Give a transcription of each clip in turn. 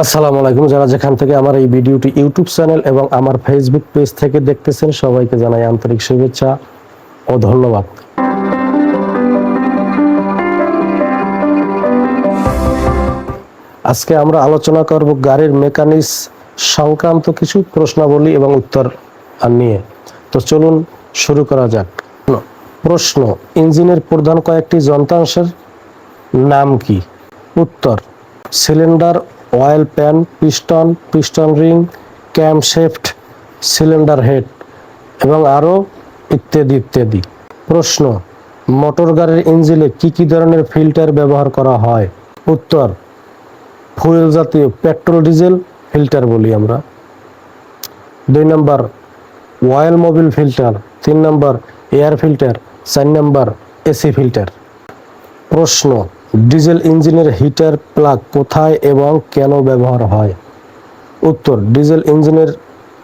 আসসালামু আলাইকুম। যারা যেখান থেকে আমার এই ভিডিওটি ইউটিউব চ্যানেল এবং আমার ফেসবুক পেজ থেকে দেখতেছেন, সবাইকে জানাই আন্তরিক শুভেচ্ছা ও ধন্যবাদ। আজকে আমরা আলোচনা করব গাড়ির মেকানিক্স সংক্রান্ত কিছু প্রশ্নাবলী এবং উত্তর নিয়ে। তো চলুন শুরু করা যাক। প্রশ্ন, ইঞ্জিনের প্রধান কয়েকটি যন্ত্রাংশের নাম কি? উত্তর, cylinder oil pan, piston piston ring, camshaft, cylinder head এবং আরও ইত্যাদি ইত্যাদি। প্রশ্ন, মোটর গাড়ির ইঞ্জিনে কি কি ধরনের ফিল্টার ব্যবহার করা হয়? উত্তর, ফুয়েল জাতীয় পেট্রোল, ডিজেল ফিল্টার বলি আমরা। দুই নম্বর, অয়েল মোবিল ফিল্টার। তিন নম্বর, এয়ার ফিল্টার। চার নম্বর, এসি ফিল্টার। প্রশ্ন ডিজেল ইঞ্জিনের হিটার প্লাগ কোথায় এবং কেন ব্যবহার হয়? উত্তর, ডিজেল ইঞ্জিনের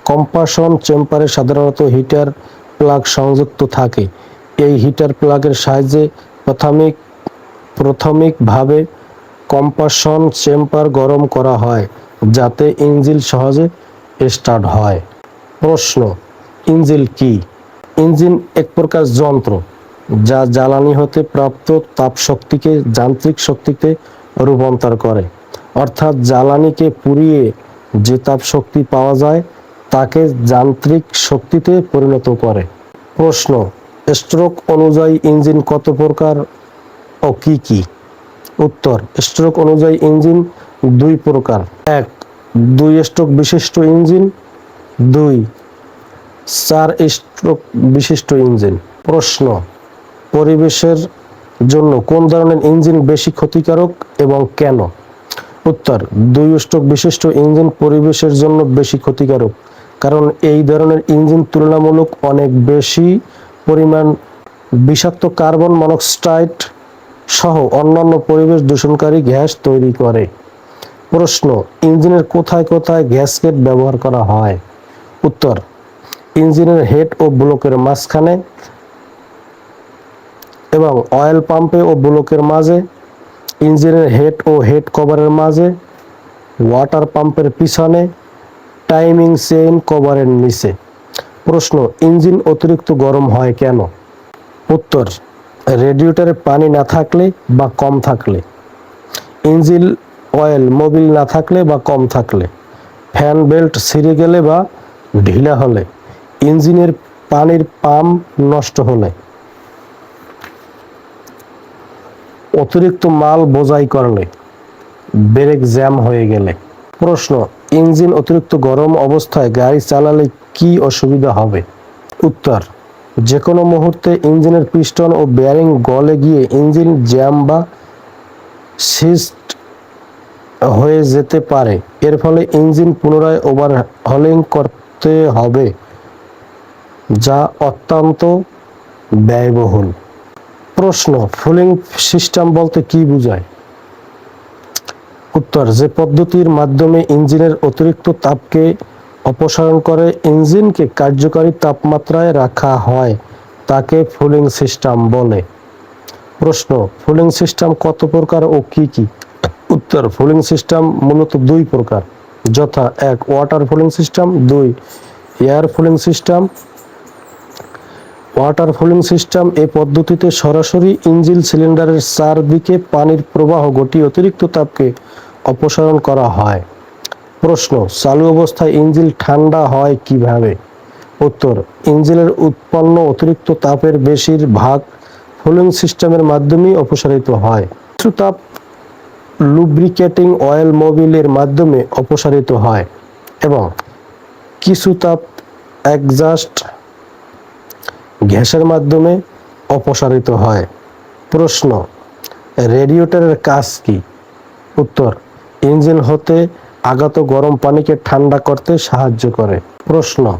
কম্পাসন চেম্বারে সাধারণত হিটার প্লাগ সংযুক্ত থাকে। এই হিটার প্লাগের সাহায্যে প্রাথমিক, প্রাথমিকভাবে কম্পাসন চেম্বার গরম করা হয়, যাতে ইঞ্জিন সহজে স্টার্ট হয়। প্রশ্ন, ইঞ্জিন কি? ইঞ্জিন এক প্রকার যন্ত্র। যা জ্বালানি হতে প্রাপ্ত তাপ শক্তিকে যান্ত্রিক শক্তিতে রূপান্তর করে। অর্থাৎ জ্বালানিকে পুড়িয়ে যে তাপ শক্তি পাওয়া যায়, তাকে যান্ত্রিক শক্তিতে পরিণত করে। প্রশ্ন স্ট্রোক অনুযায়ী ইঞ্জিন কত প্রকার ও কি কি? উত্তর স্ট্রোক অনুযায়ী ইঞ্জিন দুই প্রকার। এক, দুই স্ট্রোক বিশিষ্ট ইঞ্জিন। দুই, চার স্ট্রোক বিশিষ্ট ইঞ্জিন। প্রশ্ন পরিবেশের জন্য কোন ধরনের ইঞ্জিন বেশি ক্ষতিকারক এবং কেন? উত্তর, দুই স্ট্রোক বিশিষ্ট ইঞ্জিন পরিবেশের জন্য বেশি ক্ষতিকারক, কারণ এই ধরনের ইঞ্জিন তুলনামূলক অনেক বেশি পরিমাণ বিষাক্ত কার্বন মনোক্সাইড সহ অন্যান্য পরিবেশ দূষণকারী গ্যাস তৈরি করে। প্রশ্ন, ইঞ্জিনের কোথায় কোথায় গ্যাসকেট ব্যবহার করা হয়? উত্তর, ইঞ্জিনের হেড ও ব্লকের মাঝখানে এবং অয়েল পাম্পে ও ব্লকের মাঝে, ইঞ্জিনের হেড ও হেড কভারের মাঝে, ওয়াটার পাম্পের পিছনে, টাইমিং চেইন কভারের নিচে। প্রশ্ন, ইঞ্জিন অতিরিক্ত গরম হয় কেন? উত্তর, রেডিয়েটরে পানি না থাকলে বা কম থাকলে। ইঞ্জিন অয়েল মোবিল না থাকলে বা কম থাকলে। ফ্যান বেল্ট ছিঁড়ে গেলে বা ঢিলা হলে। ইঞ্জিনের পানির পাম্প নষ্ট হলে। অতিরিক্ত মাল বোঝাই করলে ব্রেক জ্যাম হয়ে গেলে। প্রশ্ন, ইঞ্জিন অতিরিক্ত গরম অবস্থায় গাড়ি চালালে কি অসুবিধা হবে? উত্তর যে কোনো মুহূর্তে ইঞ্জিনের পিস্টন ও বেয়ারিং গলে গিয়ে ইঞ্জিন জ্যাম বা সিস্ট হয়ে যেতে পারে। এর ফলে ইঞ্জিন পুনরায় ওভারহলিং করতে হবে, যা অত্যন্ত ব্যয়বহুল। প্রশ্ন, ফুলিং সিস্টেম বলতে কি বোঝায়? উত্তর, যে পদ্ধতির মাধ্যমে ইঞ্জিনের অতিরিক্ত তাপকে অপসারণ করে, ইঞ্জিনকে কার্যকারী তাপমাত্রায় রাখা হয়, তাকে ফুলিং সিস্টেম বলে। প্রশ্ন, ফুলিং সিস্টেম কত প্রকার ও কি কি? উত্তর, ফুলিং সিস্টেম মূলত দুই প্রকার, যথা এক ওয়াটার ফুলিং সিস্টেম, দুই air cooling system water cooling system এই পদ্ধতিতে সরাসরি ইঞ্জিন সিলিন্ডারের চারদিকে পানির প্রবাহ ঘটিয়ে অতিরিক্ত তাপকে অপসারণ করা হয়। প্রশ্ন, চালু অবস্থায় ইঞ্জিল ঠান্ডা হয় কীভাবে? উত্তর ইঞ্জিলের উৎপন্ন অতিরিক্ত তাপের বেশিরভাগ ফুলিং সিস্টেমের মাধ্যমেই অপসারিত হয়। কিছু তাপ লুব্রিকেটিং অয়েল মোবিলের মাধ্যমে অপসারিত হয় এবং কিছু তাপ একজাস্ট গ্যাসের মাধ্যমে অপসারিত হয়। প্রশ্ন, রেডিয়েটরের কাজ কি? উত্তর, ইঞ্জিন হতে আগত গরম পানিকে ঠান্ডা করতে সাহায্য করে। প্রশ্ন,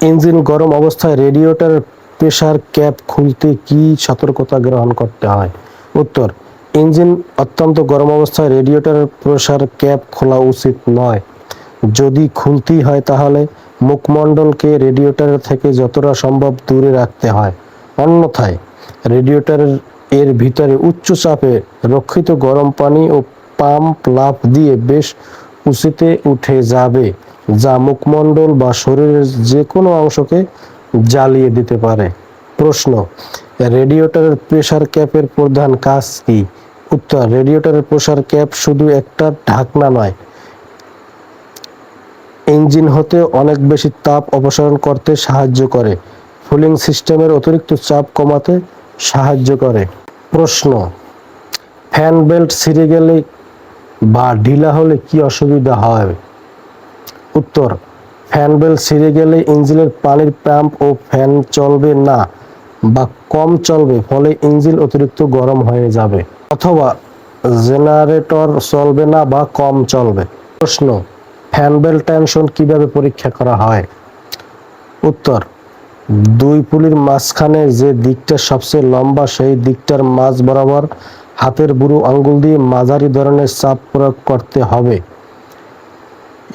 ইঞ্জিন গরম অবস্থায় রেডিয়েটরের প্রেসার ক্যাপ খুলতে কি সতর্কতা গ্রহণ করতে হয়? উত্তর, ইঞ্জিন অত্যন্ত গরম অবস্থায় রেডিয়েটরের প্রেসার ক্যাপ খোলা উচিত নয়। যদি খুলতেই হয় তাহলে মুখমণ্ডলকে রেডিয়েটরের থেকে যতটা সম্ভব দূরে রাখতে হয়। অন্যথায় রেডিয়েটরের এর ভিতরে উচ্চ চাপে রক্ষিত গরম পানি ও পাম্প লাফ দিয়ে বেশ উঁচুতে উঠে যাবে, যা মুখমণ্ডল বা শরীরের যে কোনো অংশকে জ্বালিয়ে দিতে পারে। প্রশ্ন রেডিয়েটরের প্রেসার ক্যাপের প্রধান কাজ কি? উত্তর রেডিয়েটরের প্রেসার ক্যাপ শুধু একটা ঢাকনা নয় ইঞ্জিন হতে অনেক বেশি তাপ অপসারণ করতে সাহায্য করে। ফুলিং সিস্টেমের অতিরিক্ত চাপ কমাতে সাহায্য করে। প্রশ্ন, ফ্যান বেল্ট ছিঁড়ে গেলে বা ঢিলা হলে কি অসুবিধা হয়? উত্তর, ফ্যান বেল্ট ছিঁড়ে গেলে ইঞ্জিনের পানির পাম্প ও ফ্যান চলবে না বা কম চলবে, ফলে ইঞ্জিন অতিরিক্ত গরম হয়ে যাবে। অথবা জেনারেটর চলবে না বা কম চলবে। প্রশ্ন ফ্যান বেল্ট টেনশন কীভাবে পরীক্ষা করা হয়? উত্তর, দুই পুলির মাঝখানে যে দিকটা সবচেয়ে লম্বা সেই দিকটার মাঝ বরাবর হাতের বুড়ো আঙ্গুল দিয়ে মাঝারি ধরনের চাপ প্রয়োগ করতে হবে।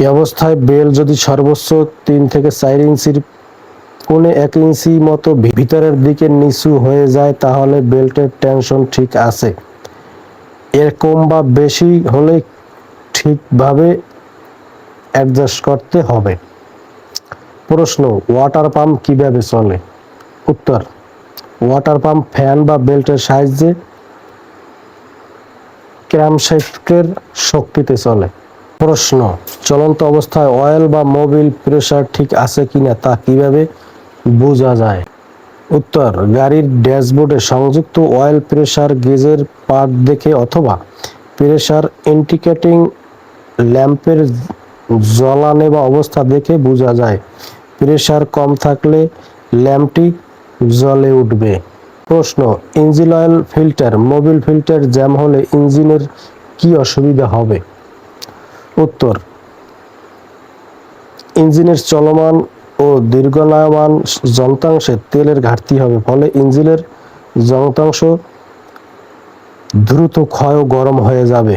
এই অবস্থায় বেল যদি সর্বোচ্চ তিন থেকে চার ইঞ্চির কোণে এক ইঞ্চি মতো ভিতরের দিকে নিচু হয়ে যায়, তাহলে বেল্টের টেনশন ঠিক আছে। এর কম বা বেশি হলে ঠিকভাবে অ্যাডজাস্ট করতে হবে। প্রশ্ন ওয়াটার পাম্প কীভাবে চলে? উত্তর ওয়াটার পাম্প ফ্যান বা বেল্টের সাহায্যে ক্র্যামশ্যাফটের শক্তিতে চলে। প্রশ্ন, চলন্ত অবস্থায় অয়েল বা মোবিল প্রেশার ঠিক আছে কিনা তা কীভাবে বোঝা যায়? উত্তর, গাড়ির ড্যাশবোর্ডে সংযুক্ত অয়েল প্রেশার গেজের পার্ট দেখে অথবা প্রেশার ইন্ডিকেটিং ল্যাম্পের জ্বলানে বা অবস্থা দেখে বোঝা যায়। প্রেসার কম থাকলে ল্যাম্পটি জ্বলে উঠবে। প্রশ্ন, engine oil filter, Mobil filter jam হলে ইঞ্জিনের কি অসুবিধা হবে? উত্তর, ইঞ্জিনের চলমান ও দীর্ঘনায়মান যন্ত্রাংশে তেলের ঘাটতি হবে, ফলে ইঞ্জিনের যন্ত্রাংশ দ্রুত ক্ষয় গরম হয়ে যাবে।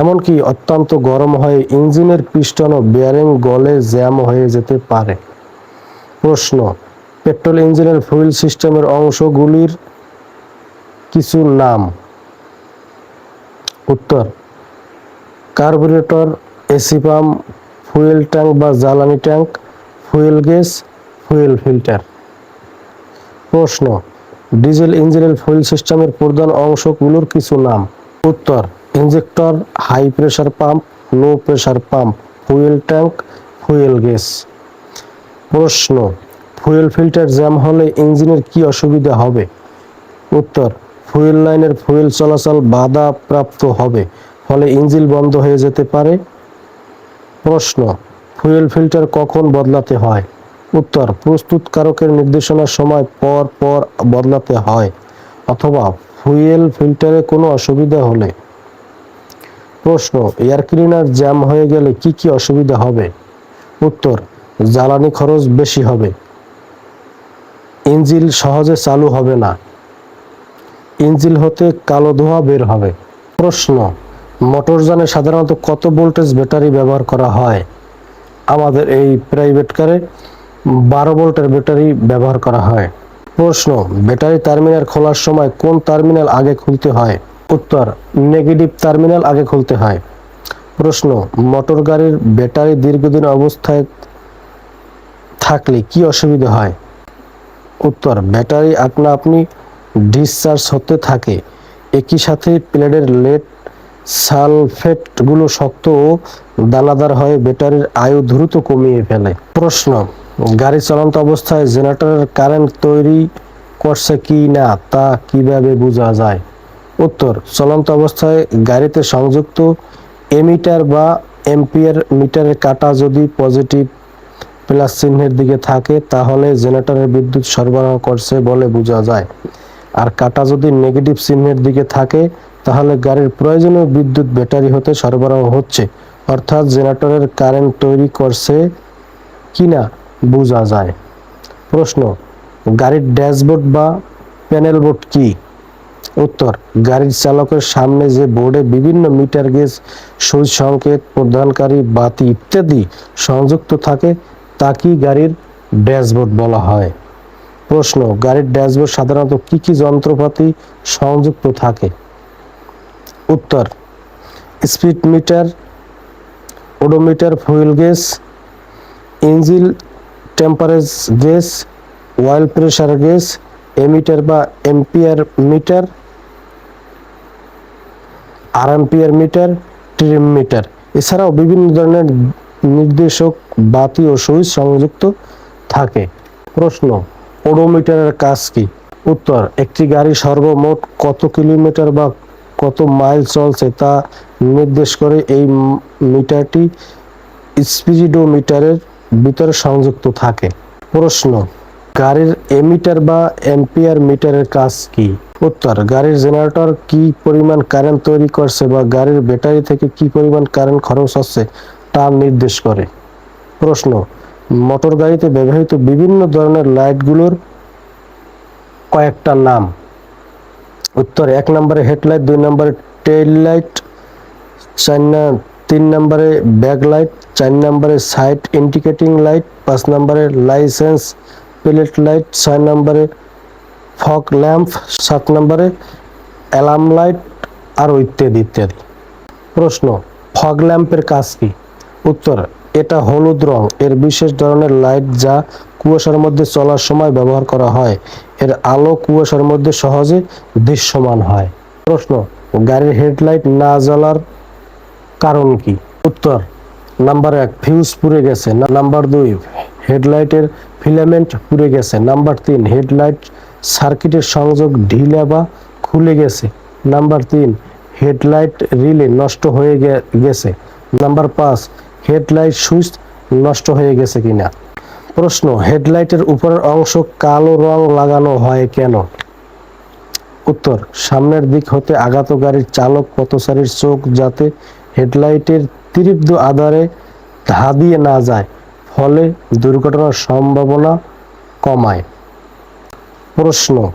এমনকি অত্যন্ত গরম হয়ে ইঞ্জিনের পিস্টন ও বেয়ারিং গলে জ্যাম হয়ে যেতে পারে। প্রশ্ন, পেট্রোল ইঞ্জিনের ফুয়েল সিস্টেমের অংশগুলির কিছু নাম? উত্তর, carburettor, AC pump, fuel tank বা জ্বালানি tank, fuel gauge, fuel filter. প্রশ্ন, ডিজেল ইঞ্জিনের ফুয়েল সিস্টেমের প্রধান অংশগুলোর কিছু নাম? উত্তর injector high pressure pump, low pressure pump, fuel tank, fuel gauge. প্রশ্ন, ফুয়েল ফিল্টার জ্যাম হলে ইঞ্জিনের কি অসুবিধা হবে? উত্তর, ফুয়েল লাইনের ফুয়েল চলাচল বাধা প্রাপ্ত হবে, ফলে ইঞ্জিন বন্ধ হয়ে যেতে পারে। প্রশ্ন, ফুয়েল ফিল্টার কখন বদলাতে হয়? উত্তর, প্রস্তুতকারকের নির্দেশনার সময় পর পর বদলাতে হয়, অথবা ফুয়েল ফিল্টারে কোনো অসুবিধা হলে। প্রশ্ন, এয়ার ক্লিনার জ্যাম হয়ে গেলে কি কি অসুবিধা হবে? উত্তর, জ্বালানি খরচ বেশি হবে। ইঞ্জিল সহজে চালু হবে না। ইঞ্জিল হতে কালো ধোঁয়া বের হবে। প্রশ্ন মোটরযানে সাধারণত কত ভোল্টেজ ব্যাটারি ব্যবহার করা হয়? আমাদের এই প্রাইভেট কারে বারো ভোল্টের ব্যাটারি ব্যবহার করা হয়। প্রশ্ন, ব্যাটারি টার্মিনাল খোলার সময় কোন টার্মিনাল আগে খুলতে হয়? উত্তর নেগেটিভ টার্মিনাল আগে খুলতে হয়। প্রশ্ন মোটর গাড়ির ব্যাটারি দীর্ঘদিন অবস্থায় থাকলে কি অসুবিধা হয়? উত্তর ব্যাটারি আপনা আপনি ডিসচার্জ হতে থাকে। একই সাথে প্লেটের লেট সালফেটগুলো শক্ত ও দানাদার হয়ে ব্যাটারির আয়ু দ্রুত কমিয়ে ফেলে। প্রশ্ন, গাড়ি চলন্ত অবস্থায় জেনারেটরের কারেন্ট তৈরি করছে কি না তা কীভাবে বোঝা যায়? উত্তর, চলন্ত অবস্থায় গাড়িতে সংযুক্ত এমিটার বা এম্পিয়ার মিটারের কাটা যদি পজিটিভ প্লাস চিহ্নের দিকে থাকে, তাহলে জেনারেটরের বিদ্যুৎ সরবরাহ করছে বলে বোঝা যায়। আর কাটা যদি নেগেটিভ চিহ্নের দিকে থাকে, তাহলে গাড়ির প্রয়োজনীয় বিদ্যুৎ ব্যাটারি হতে সরবরাহ হচ্ছে। অর্থাৎ জেনারেটরের কারেন্ট তৈরি করছে কিনা বোঝা যায়। প্রশ্ন, গাড়ির ড্যাশবোর্ড বা প্যানেল বোর্ড কি? উত্তর, গাড়ির চালকের সামনে যে বোর্ডে বিভিন্ন মিটার গেজ সুইচ সংকেত প্রদানকারী বাতি ইত্যাদি সংযুক্ত থাকে, তা কি গাড়ির ড্যাশবোর্ড বলা হয়? প্রশ্ন, গাড়ির ড্যাশবোর্ড সাধারণত কি কি যন্ত্রপাতি সংযুক্ত থাকে? উত্তর, speed meter, odometer fuel gauge engine temperature gauge oil pressure gauge ammeter বা এম্পিয়ার মিটার আর এম্পিয়ার মিটার ট্রিম মিটার। এছাড়াও বিভিন্ন ধরনের নির্দেশক, বাতি ও সুইচ সংযুক্ত থাকে। প্রশ্ন, ওডোমিটারের কাজ কি? উত্তর, একটি গাড়ি সর্বমোট কত কিলোমিটার বা কত মাইল চলছে তা নির্দেশ করে এই মিটারটি স্পিরিডোমিটারের ভিতরে সংযুক্ত থাকে। প্রশ্ন গাড়ির এমিটার বা এম্পিয়ার মিটারের কাজ কি? উত্তর, গাড়ির জেনারেটর কি পরিমাণ কারেন্ট তৈরি করছে বা গাড়ির ব্যাটারি থেকে কি পরিমাণ কারেন্ট খরচ হচ্ছে তা নির্দেশ করে। প্রশ্ন মোটর গাড়িতে ব্যবহৃত বিভিন্ন ধরনের লাইটগুলোর কয়েকটা নাম? উত্তর, এক নম্বরে হেডলাইট দুই নম্বরে টেইল লাইট চার না- তিন নম্বরে ব্যাক লাইট চার নম্বরে সাইড ইন্ডিকেটিং লাইট পাঁচ নম্বরে লাইসেন্স প্লেট লাইট ছয় নম্বরে, ফগ ল্যাম্প সাত নম্বরে, অ্যালার্ম লাইট আরও ইত্যাদি ইত্যাদি। প্রশ্ন, ফগ ল্যাম্পের কাজ কি? উত্তর, এটা হলুদ রং। এর বিশেষ ধরনের লাইট যা কুয়াশার মধ্যে চলার সময় ব্যবহার করা হয়। এর আলো কুয়াশার মধ্যে সহজে দৃশ্যমান হয়। প্রশ্ন, গাড়ির হেডলাইট না জ্বলার কারণ কি? উত্তর, নাম্বার এক, ফিউজ পুড়ে গেছে। নাম্বার দুই হেডলাইটের ফিলামেন্ট পুড়ে গেছে। নাম্বার তিন, হেডলাইট সার্কিটের সংযোগ ঢিলা বা খুলে গেছে। নাম্বার তিন, হেডলাইট রিলে নষ্ট হয়ে গেছে। নাম্বার পাঁচ, হেডলাইট সুইচ নষ্ট হয়ে গেছে কিনা? প্রশ্ন, হেডলাইটের উপরের অংশ কালো রং লাগানো হয় কেন? উত্তর, সামনের দিক হতে আগত গাড়ির চালক পথচারীর চোখ যাতে হেডলাইটের তীব্র আধারে ধা দিয়ে না যায়। ফলে দুর্ঘটনার সম্ভাবনা কমায়। প্রশ্ন,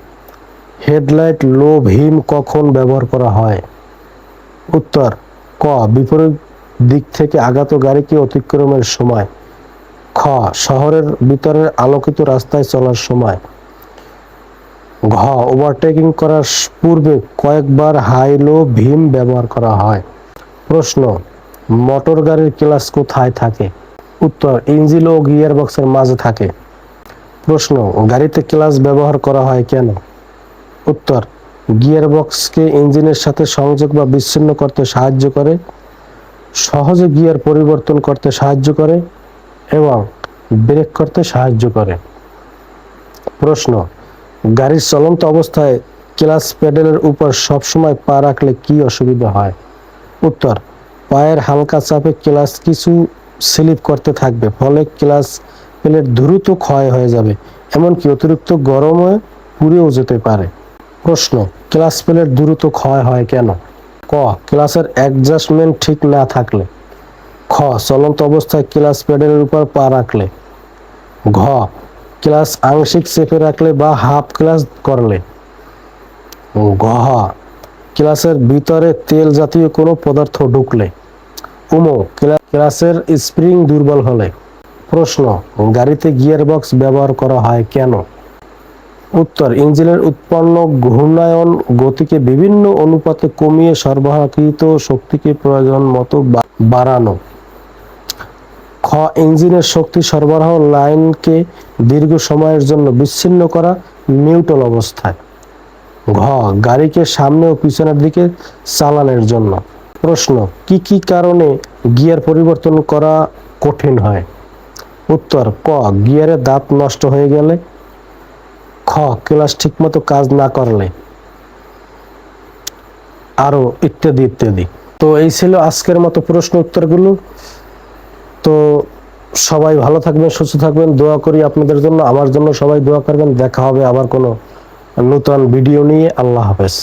হেডলাইট লো ভীম কখন ব্যবহার করা হয়? উত্তর, ক, বিপরীত দিক থেকে আগত গাড়িকে অতিক্রমের সময়। খ, শহরের ভিতরের আলোকিত রাস্তায় চলার সময়। ঘ, ওভারটেকিং করার পূর্বে কয়েকবার হাই লো ভীম ব্যবহার করা হয়। প্রশ্ন, মোটর গাড়ির ক্লাস কোথায় থাকে? উত্তর ইঞ্জিল ও গিয়ার বক্সের মাঝে থাকে। প্রশ্ন, গাড়িতে ক্লাস ব্যবহার করা হয় কেন? উত্তর গিয়ার বক্সকে ইঞ্জিনের সাথে সংযোগ বা বিচ্ছিন্ন করতে সাহায্য করে, সহজে গিয়ার পরিবর্তন করতে সাহায্য করে, এবং ব্রেক করতে সাহায্য করে। প্রশ্ন, গাড়ির চলন্ত অবস্থায় ক্লাস প্যাডেলের উপর সবসময় পা রাখলে কি অসুবিধা হয়? উত্তর, পায়ের হালকা চাপে ক্লাস কিছু স্লিপ করতে থাকবে, ফলে ক্লাস প্লেট দ্রুত ক্ষয় হয়ে যাবে, এমনকি অতিরিক্ত গরমে পুড়েও যেতে পারে। প্রশ্ন, ক্লাস প্লেট দ্রুত ক্ষয় হয় কেন? ক, ক্লাসের অ্যাডজাস্টমেন্ট ঠিক না থাকলে। খ, চলন্ত অবস্থায় ক্লাস প্যাডের উপর পা রাখলে। ঘ, ক্লাস আংশিক চেপে রাখলে বা হাফ ক্লাস করলে। গহ ক্লাসের ভিতরে তেল জাতীয় কোনো পদার্থ ঢুকলে। উমো ক্লাসের স্প্রিং দুর্বল হলে? প্রশ্ন, গাড়িতে গিয়ার বক্স ব্যবহার করা হয় কেন? উত্তর, ইঞ্জিনের উৎপন্ন ঘূর্ণায়ন গতিকে বিভিন্ন অনুপাতে কমিয়ে সরবরাহকৃত শক্তিকে প্রয়োজন মতো বাড়ানো। খ, ইঞ্জিনের শক্তি সরবরাহ লাইনকে দীর্ঘ সময়ের জন্য বিচ্ছিন্ন করা নিউট্রাল অবস্থায়। ঘ, গাড়িকে সামনে ও পিছনের দিকে চালানোর জন্য। প্রশ্ন, কি কি কারণে গিয়ার পরিবর্তন করা কঠিন হয়? উত্তর, ক গিয়ারের দাঁত নষ্ট হয়ে গেলে। খ, ক্লাস ঠিকমতো কাজ না করলে। আরও ইত্যাদি ইত্যাদি। তো এই ছিল আজকের মতো প্রশ্ন উত্তরগুলো। তো সবাই ভালো থাকবেন, সুস্থ থাকবেন। দোয়া করি আপনাদের জন্য, আমার জন্য সবাই দোয়া করবেন। দেখা হবে আবার কোনো নতুন ভিডিও নিয়ে। আল্লাহ হাফেজ।